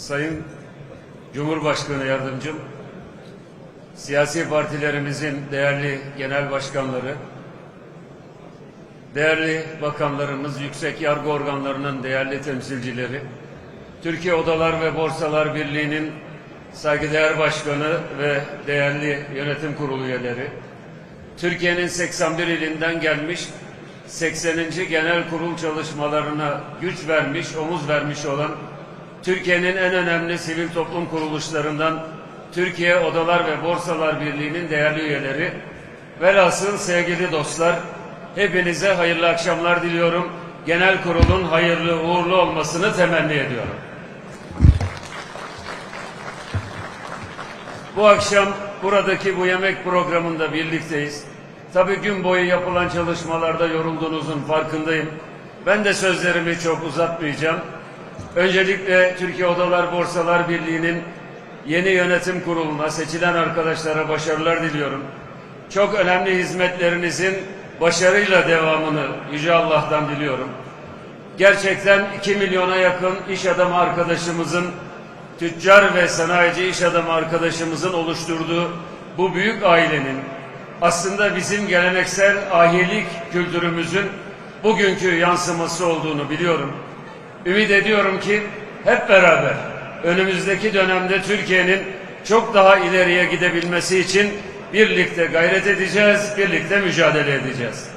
Sayın Cumhurbaşkanı Yardımcım, siyasi partilerimizin değerli genel başkanları, değerli bakanlarımız, yüksek yargı organlarının değerli temsilcileri, Türkiye Odalar ve Borsalar Birliği'nin saygıdeğer başkanı ve değerli yönetim kurulu üyeleri, Türkiye'nin 81 ilinden gelmiş 80. Genel Kurul çalışmalarına güç vermiş, omuz vermiş olan Türkiye'nin en önemli sivil toplum kuruluşlarından Türkiye Odalar ve Borsalar Birliği'nin değerli üyeleri, velhasıl sevgili dostlar, hepinize hayırlı akşamlar diliyorum. Genel kurulun hayırlı uğurlu olmasını temenni ediyorum. Bu akşam buradaki bu yemek programında birlikteyiz. Tabii gün boyu yapılan çalışmalarda yorulduğunuzun farkındayım. Ben de sözlerimi çok uzatmayacağım. Öncelikle Türkiye Odalar Borsalar Birliği'nin yeni yönetim kuruluna seçilen arkadaşlara başarılar diliyorum. Çok önemli hizmetlerinizin başarıyla devamını Yüce Allah'tan diliyorum. Gerçekten 2 milyona yakın iş adamı arkadaşımızın tüccar ve sanayici iş adamı arkadaşımızın oluşturduğu bu büyük ailenin aslında bizim geleneksel ahilik kültürümüzün bugünkü yansıması olduğunu biliyorum. Ümit ediyorum ki hep beraber önümüzdeki dönemde Türkiye'nin çok daha ileriye gidebilmesi için birlikte gayret edeceğiz, birlikte mücadele edeceğiz.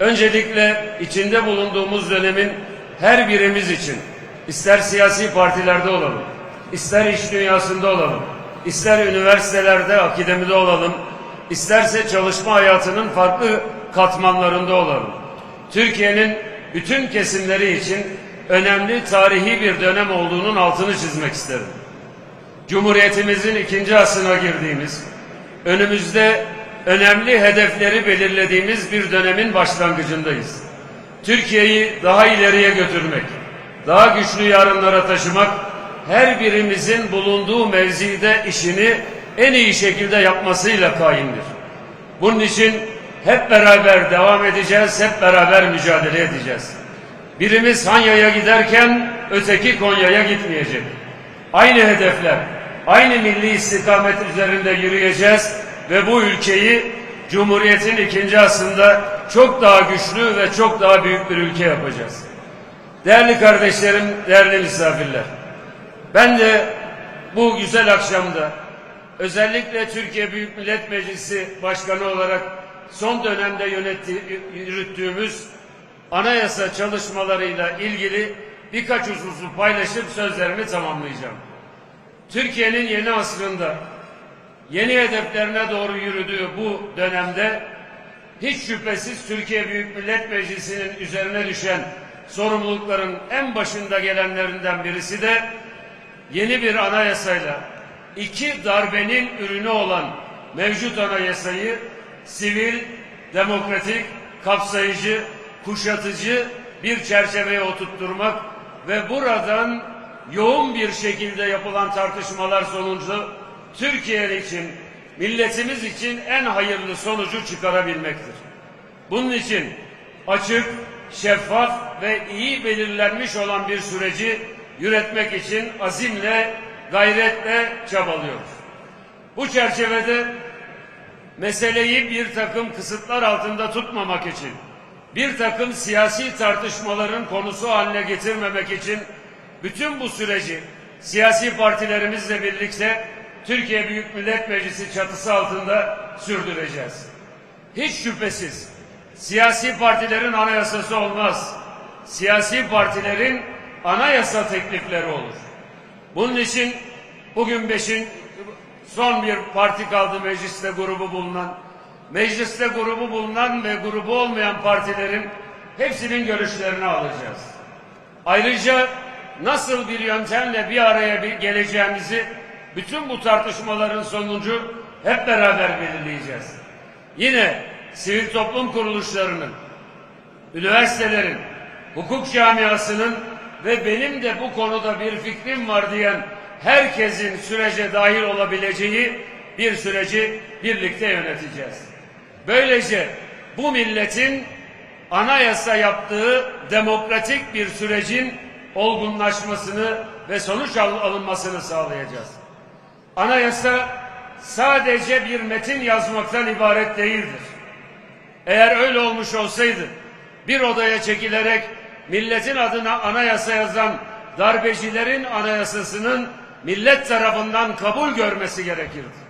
Öncelikle içinde bulunduğumuz dönemin her birimiz için ister siyasi partilerde olalım, ister iş dünyasında olalım, ister üniversitelerde, akademide olalım, isterse çalışma hayatının farklı katmanlarında olalım. Türkiye'nin bütün kesimleri için önemli tarihi bir dönem olduğunun altını çizmek isterim. Cumhuriyetimizin ikinci asrına girdiğimiz, önümüzde önemli hedefleri belirlediğimiz bir dönemin başlangıcındayız. Türkiye'yi daha ileriye götürmek, daha güçlü yarınlara taşımak, her birimizin bulunduğu mevzide işini en iyi şekilde yapmasıyla kaimdir. Bunun için hep beraber devam edeceğiz, hep beraber mücadele edeceğiz. Birimiz Hanya'ya giderken öteki Konya'ya gitmeyecek. Aynı hedefler, aynı milli istikamet üzerinde yürüyeceğiz ve bu ülkeyi Cumhuriyet'in ikinci asrında çok daha güçlü ve çok daha büyük bir ülke yapacağız. Değerli kardeşlerim, değerli misafirler. Ben de bu güzel akşamda özellikle Türkiye Büyük Millet Meclisi Başkanı olarak son dönemde yönetti, yürüttüğümüz anayasa çalışmalarıyla ilgili birkaç hususu paylaşıp sözlerimi tamamlayacağım. Türkiye'nin yeni asrında yeni hedeflerine doğru yürüdüğü bu dönemde hiç şüphesiz Türkiye Büyük Millet Meclisi'nin üzerine düşen sorumlulukların en başında gelenlerinden birisi de yeni bir anayasayla iki darbenin ürünü olan mevcut anayasayı sivil, demokratik, kapsayıcı, kuşatıcı bir çerçeveye oturtturmak ve buradan yoğun bir şekilde yapılan tartışmalar sonucu Türkiye için, milletimiz için en hayırlı sonucu çıkarabilmektir. Bunun için açık, şeffaf ve iyi belirlenmiş olan bir süreci yürütmek için azimle, gayretle çabalıyoruz. Bu çerçevede meseleyi bir takım kısıtlar altında tutmamak için, bir takım siyasi tartışmaların konusu haline getirmemek için bütün bu süreci siyasi partilerimizle birlikte Türkiye Büyük Millet Meclisi çatısı altında sürdüreceğiz. Hiç şüphesiz siyasi partilerin anayasası olmaz. Siyasi partilerin anayasa teklifleri olur. Bunun için bugün beşin son bir parti kaldı mecliste grubu bulunan. Mecliste grubu bulunan ve grubu olmayan partilerin hepsinin görüşlerini alacağız. Ayrıca nasıl bir yöntemle bir araya bir geleceğimizi bütün bu tartışmaların sonucu hep beraber belirleyeceğiz. Yine sivil toplum kuruluşlarının, üniversitelerin, hukuk camiasının ve benim de bu konuda bir fikrim var diyen herkesin sürece dahil olabileceği bir süreci birlikte yöneteceğiz. Böylece bu milletin anayasa yaptığı demokratik bir sürecin olgunlaşmasını ve sonuç al- alınmasını sağlayacağız. Anayasa sadece bir metin yazmaktan ibaret değildir. Eğer öyle olmuş olsaydı bir odaya çekilerek milletin adına anayasa yazan darbecilerin anayasasının millet tarafından kabul görmesi gerekirdi.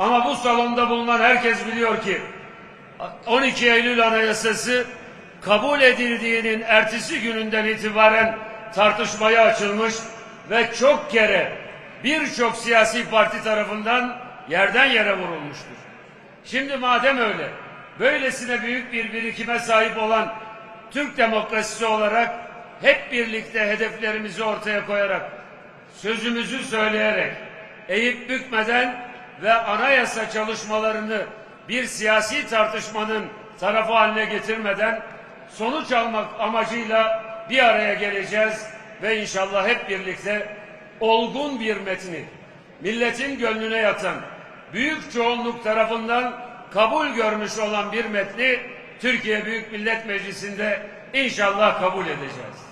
Ama bu salonda bulunan herkes biliyor ki 12 Eylül Anayasası kabul edildiğinin ertesi gününden itibaren tartışmaya açılmış ve çok kere birçok siyasi parti tarafından yerden yere vurulmuştur. Şimdi madem öyle, böylesine büyük bir birikime sahip olan Türk demokrasisi olarak hep birlikte hedeflerimizi ortaya koyarak, sözümüzü söyleyerek, eğip bükmeden ve anayasa çalışmalarını bir siyasi tartışmanın tarafı haline getirmeden sonuç almak amacıyla bir araya geleceğiz ve inşallah hep birlikte olgun bir metni, milletin gönlüne yatan, büyük çoğunluk tarafından kabul görmüş olan bir metni Türkiye Büyük Millet Meclisi'nde inşallah kabul edeceğiz.